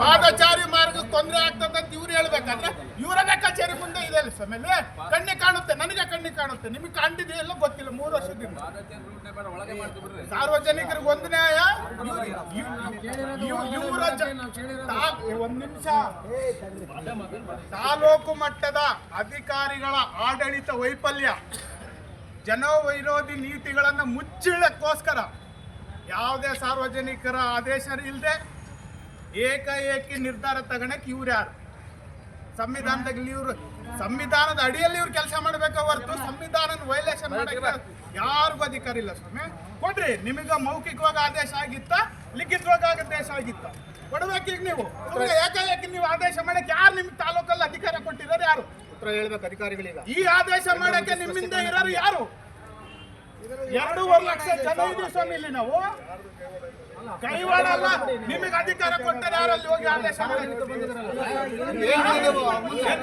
ಪಾದಚಾರಿ ಮಾರ್ಗ ತೊಂದರೆ ಆಗ್ತದೆ ಅಂತ ಇವ್ರು ಹೇಳ್ಬೇಕಂದ್ರೆ ಇವರನ್ನೇ ಕಚೇರಿ ಮುಂದೆ ಇದೆ ಅಲ್ಲಿ ಸಮೇಲೆ ಕಣ್ಣಿ ಕಾಣುತ್ತೆ, ನನಗೆ ಕಣ್ಣಿ ಕಾಣುತ್ತೆ. ನಿಮಗೆ ಕಾಣಿದೆಯಲ್ಲ ಗೊತ್ತಿಲ್ಲ, ಮೂರು ವರ್ಷದಿಂದ. ಸಾರ್ವಜನಿಕರಿಗೆ ಒಂದು ನ್ಯಾಯ, ಇವರ ಒಂದ್ ನಿಮಿಷ. ತಾಲೂಕು ಮಟ್ಟದ ಅಧಿಕಾರಿಗಳ ಆಡಳಿತ ವೈಫಲ್ಯ, ಜನವಿರೋಧಿ ನೀತಿಗಳನ್ನು ಮುಚ್ಚಿಳಕ್ಕೋಸ್ಕರ ಯಾವುದೇ ಸಾರ್ವಜನಿಕರ ಆದೇಶ ಇಲ್ಲದೆ ಏಕಾಏಕಿ ನಿರ್ಧಾರ ತಗಣಕ್ಕೆ ಇವ್ರು ಯಾರು? ಸಂವಿಧಾನದಲ್ಲಿ ಇವರು ಸಂವಿಧಾನದ ಅಡಿಯಲ್ಲಿ ಇವ್ರು ಕೆಲಸ ಮಾಡಬೇಕ ಹೊರತು ಸಂವಿಧಾನದ ವೈಲೇಷನ್ ಮಾಡಕ್ಕೆ ಯಾರಿಗೂ ಅಧಿಕಾರ ಇಲ್ಲ ಸ್ವಾಮಿ. ಕೊಡ್ರಿ ನಿಮಗೆ ಮೌಖಿಕವಾಗಿ ಆದೇಶ ಆಗಿತ್ತ ಲಿಖಿತವಾಗಿ ಆದೇಶ ಆಗಿತ್ತ. ಕೊಡ್ಬೇಕೀಗ ನೀವು. ಸುಮ್ನೆ ಏಕಾಏಕಿ ನೀವು ಆದೇಶ ಮಾಡಕ್ಕೆ ಯಾರು ನಿಮ್ಗೆ ತಾಲೂಕಲ್ಲಿ ಅಧಿಕಾರ ಕೊಟ್ಟಿದ್ದಾರೆ ಯಾರು? ಉತ್ತರ ಹೇಳ್ಬೇಕು ಅಧಿಕಾರಿಗಳಿಲ್ಲ ಈ ಆದೇಶ ಮಾಡಕ್ಕೆ ನಿಮ್ಮಿಂದ ಇರೋರು ಯಾರು? ಎರಡೂವರೆ ಲಕ್ಷ ಜನ ಇದೀವಿ ಸ್ವಾಮಿ ಇಲ್ಲಿ ನಾವು. ಕೈವಾಡ ಅಲ್ಲ, ನಿಮಗೆ ಅಧಿಕಾರ ಕೊಟ್ಟರೆ ಯಾರಲ್ಲಿ ಹೋಗಿ ಆದೇಶ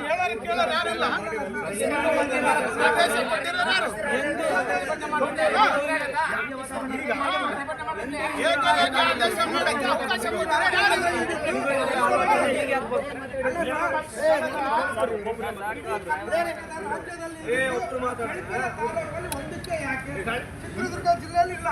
ಹೇಳೋರು ಕೇಳೋರು ಯಾರಿಲ್ಲ? ಆದೇಶ ಕೊಟ್ಟಿರೋರು ಯಾರು? ಆದೇಶ ಮಾಡಕ್ಕೆ ಅವಕಾಶ ಕೊಟ್ಟಿರೋರು ಚಿತ್ರದುರ್ಗ ಜಿಲ್ಲೆಯಲ್ಲಿ ಇಲ್ಲ.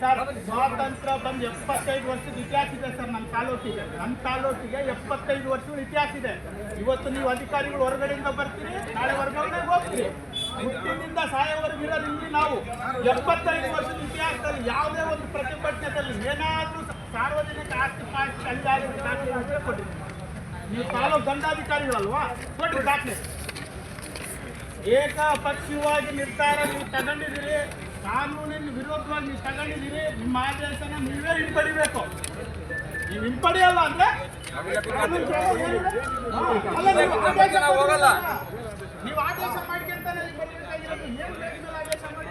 ಸರ್ ಸ್ವಾತಂತ್ರ್ಯ ಬಂದು ಎಪ್ಪತ್ತೈದು ವರ್ಷದ ಇತಿಹಾಸ ಇದೆ ಸರ್ ನಮ್ಮ ತಾಲೂಕಿಗೆ ನಮ್ಮ ತಾಲೂಕಿಗೆ ಎಪ್ಪತ್ತೈದು ವರ್ಷಗಳ ಇತಿಹಾಸ ಇದೆ ಇವತ್ತು ನೀವು ಅಧಿಕಾರಿಗಳು ಹೊರಗಡೆಯಿಂದ ಬರ್ತೀರಿ ನಾಳೆ ಹೊರಗಡೆ ಹೋಗ್ತೀರಿ ಹುಟ್ಟಿನಿಂದ ಸಾಯೋವರೆಗೂ ಇರೋದು ಇಲ್ಲಿ ನಾವು. ಎಪ್ಪತ್ತೈದು ವರ್ಷದ ಇತಿಹಾಸದಲ್ಲಿ ಯಾವುದೇ ಒಂದು ಪ್ರತಿಭಟನೆಯಲ್ಲಿ ಏನಾದರೂ ಸಾರ್ವಜನಿಕ ಆಸ್ತಿ ಪಾಸ್ತಿ ಅಲ್ಲಿಯಾಗಿ ದಾಖಲೆ ಕೊಟ್ಟಿರಿ ನೀವು ತಾಲೂಕು ದಂಡಾಧಿಕಾರಿಗಳಲ್ವಾ? ಕೊಡಿ ದಾಖಲೆ. ಏಕಪಕ್ಷೀಯವಾಗಿ ನಿರ್ಧಾರ ನೀವು ತಗೊಂಡಿದ್ದೀರಿ ಕಾನೂನಿನ ವಿರೋಧವಾಗಿ ನೀವು ತಗೊಂಡಿದ್ದೀರಿ ನಿಮ್ಮ ಆದೇಶನ ನೀವೇ ಹಿಂಪಡಿಬೇಕು. ನೀವು ಹಿಂಪಡೆಯಲ್ಲ ಅಂದ್ರೆ ಕಾನೂನು ಅಲ್ಲ, ನೀವು ಹೋಗಲ್ಲ. ನೀವು ಆದೇಶ ಮಾಡ್ಕೊಂತಾನೆ ಇಲ್ಲಿ ಬರ್ಬೇಕಾಗಿರೋದು. ಏನು ಆದೇಶ ಮಾಡಿ.